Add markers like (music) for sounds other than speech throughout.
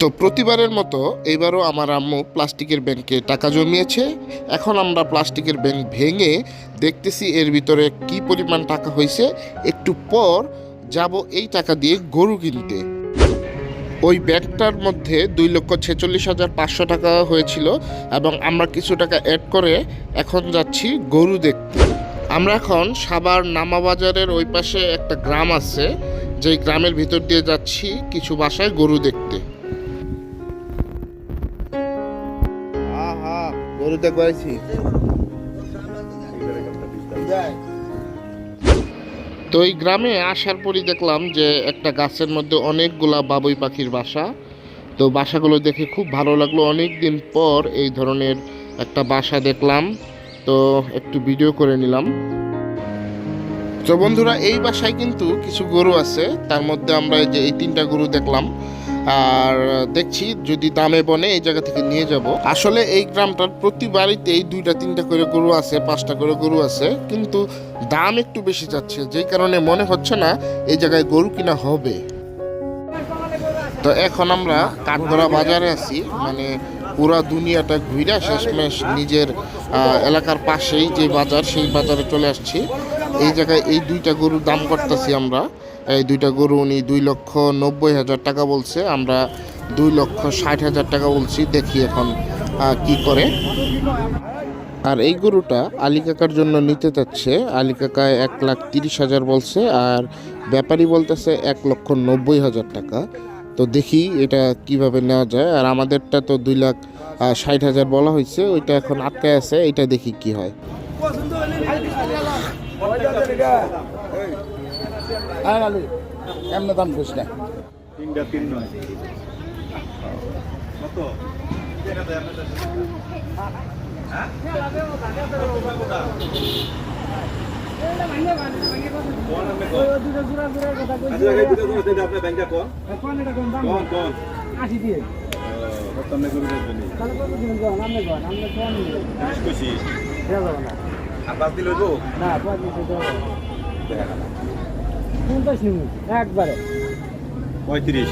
তো প্রতিবারের মতো এইবারও আমার আম্মু প্লাস্টিকের ব্যাংকে টাকা জমিয়েছে। এখন আমরা প্লাস্টিকের ব্যাংক ভেঙে দেখতেছি এর ভিতরে কি পরিমাণ টাকা হয়েছে। একটু পর যাব এই টাকা দিয়ে গরু কিনতে। ওই ব্যাগটার মধ্যে দুই লক্ষ ছেচল্লিশ হাজার পাঁচশো টাকা হয়েছিল এবং আমরা কিছু টাকা অ্যাড করে এখন যাচ্ছি গরু দেখতে। আমরা এখন সাবার নামাবাজারের ওই পাশে একটা গ্রাম আছে। যেই গ্রামের ভিতর দিয়ে যাচ্ছি কিছু বাসায় গরু দেখতে। গরু দেখতে পাইছি তো এই গ্রামে আসার পরই দেখলাম যে একটা গাছের মধ্যে অনেকগুলা বাবুই পাখির বাসা। তো বাসাগুলো দেখে খুব ভালো লাগল। অনেক দিন পর এই ধরনের একটা বাসা দেখলাম। তো একটু ভিডিও করে নিলাম। তো বন্ধুরা, এই বাসায় কিন্তু কিছু গরু আছে। তার মধ্যে আমরা যে এই তিনটা গরু দেখলাম। আর দেখছি যদি দামে বনে এই জায়গা থেকে নিয়ে যাব। আসলে এই গ্রামটার প্রতি বাড়িতেই দুইটা, তিনটা করে গরু আছে, পাঁচটা করে গরু আছে, কিন্তু দাম একটু বেশি যাচ্ছে, যেই কারণে মনে হচ্ছে না এই জায়গায় গরু কিনা হবে। তো এখন আমরা কাঠগড়া বাজারে আছি মানে পুরা দুনিয়াটা ঘুরে শেষমেশ নিজের এলাকার পাশেই যে বাজার, সেই বাজারে চলে আসছি। এই জায়গায় এই দুইটা গরুর দাম করতেছি আমরা। এই দুইটা গরু উনি দুই লক্ষ নব্বই হাজার টাকা বলছে। আমরা দুই লক্ষ ষাট হাজার টাকা বলছি। দেখি এখন কি করে। আর এই গরুটা আলী কাকার জন্য নিতে চাচ্ছে আলী কাকা এক লাখ তিরিশ হাজার বলছে আর ব্যাপারী বলতেছে এক লক্ষ নব্বই হাজার টাকা। তো দেখি এটা কীভাবে নেওয়া যায়। আর আমাদেরটা তো দুই লাখ ষাট হাজার বলা হয়েছে। ওইটা এখন আটকায় আছে। এটা দেখি কি হয়। এমন দাম করিস না। তিনটা তিন নয়। কত? আপনার ব্যাংকে কোন কোন কোন আপনি করে দেবেন খুশি আর পাঁচ দিল হইব একবারে। পঁয়ত্রিশ।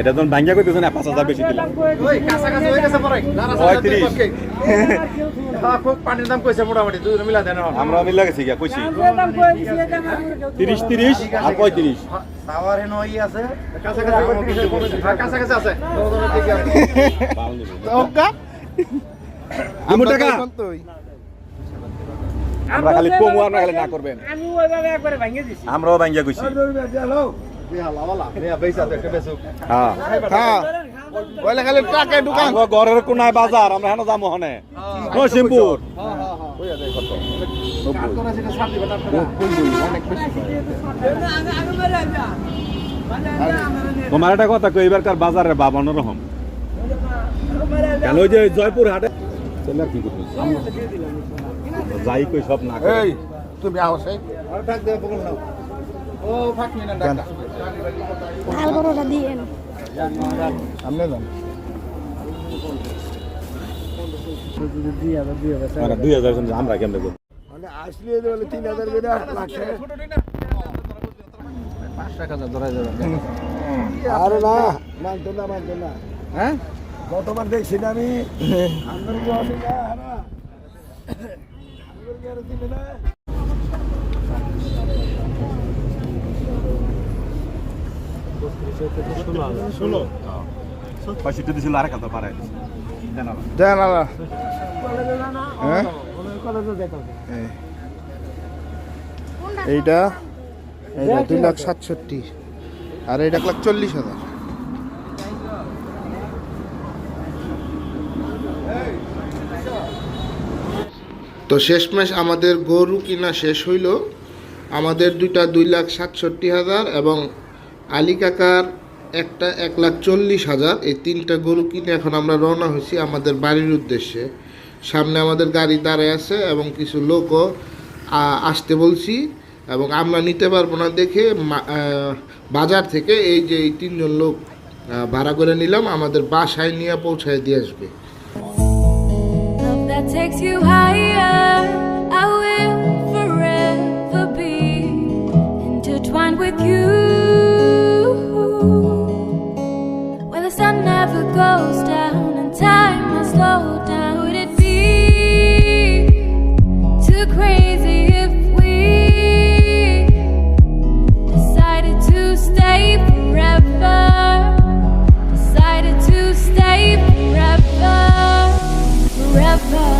এটা তো ব্যাংকে করতেছে না পাঁচ হাজার বেশি দিলাম। পঁয়ত্রিশ। পানির দাম কইছে মোটামুটি দুই মিলা দেন আমরা মিলা গেছি গিয়া কইছি। তিরিশ তিরিশ আর পঁয়ত্রিশ। টাওয়ার হেন ই আছে। কাছাকাছি আছে। বাল নিব। আমু টাকা। আমরা খালি কমু আমরা খালি না করবেন। আমি ওইভাবে একবারে ভেঙে দিছি। আমরাও ব্যাংকে কইছি। হ্যাঁ। হ্যাঁ। বলে খালি টাকা ঢুকান। আমগো ঘরের কোনায় বাজার আমরা হেন যাব হনে। নরসিংপুর তোমার একটা কথা কই এবারকার বাজারের বাবা অন্যরকম। কেন ওই যে জয়পুর হাটে কি আমরা যাই কই সব না এই তুমি আও সেই। ও ফাঁক নিয়ে না ভালো বড়টা দিয়ে আমনে দাম মানে দুই হাজার আমরা কেমনে করব? মানে আসলে বলে তিন হাজার করে লাগছে পাঁচ টাকা ধরা যাবে আরে না মানতো না মানতো না। হ্যাঁ? গতবার দেখছি না আমি। (laughs) পঁয়ষট্টি আরেক দেন আলা হ্যাঁ। এইটা? এইটা দুই লাখ সাতষট্টি। আর এইটা এক লাখ চল্লিশ হাজার। তো শেষমেশ আমাদের গরু কিনা শেষ হইল। আমাদের দুইটা দুই লাখ সাতষট্টি হাজার এবং আলী কাকার একটা এক লাখ চল্লিশ হাজার। এই তিনটা গরু কিনে এখন আমরা রওনা হয়েছি আমাদের বাড়ির উদ্দেশ্যে। সামনে আমাদের গাড়ি দাঁড়ায় আছে এবং কিছু লোকও আসতে বলছি এবং আমরা নিতে পারব না দেখে বাজার থেকে এই যে এই তিনজন লোক ভাড়া করে নিলাম, আমাদের বাসায় নিয়ে পৌঁছায় দিয়ে আসবে। That takes you higher. I will forever be intertwined with you. Where the sun never goes forever.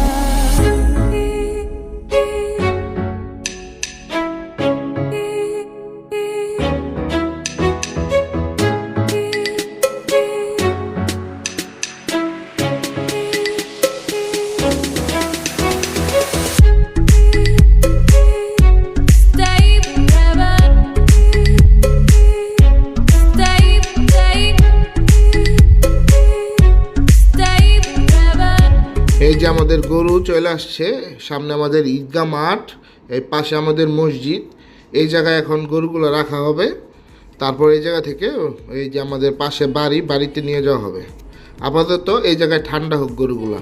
আমাদের গরু চলে আসছে। সামনে আমাদের ঈদগাহ মাঠ, এই পাশে আমাদের মসজিদ। এই জায়গায় এখন গরুগুলো রাখা হবে। তারপর এই জায়গা থেকে এই যে আমাদের পাশে বাড়ি, বাড়িতে নিয়ে যাওয়া হবে। আপাতত এই জায়গায় ঠান্ডা হোক গরুগুলা।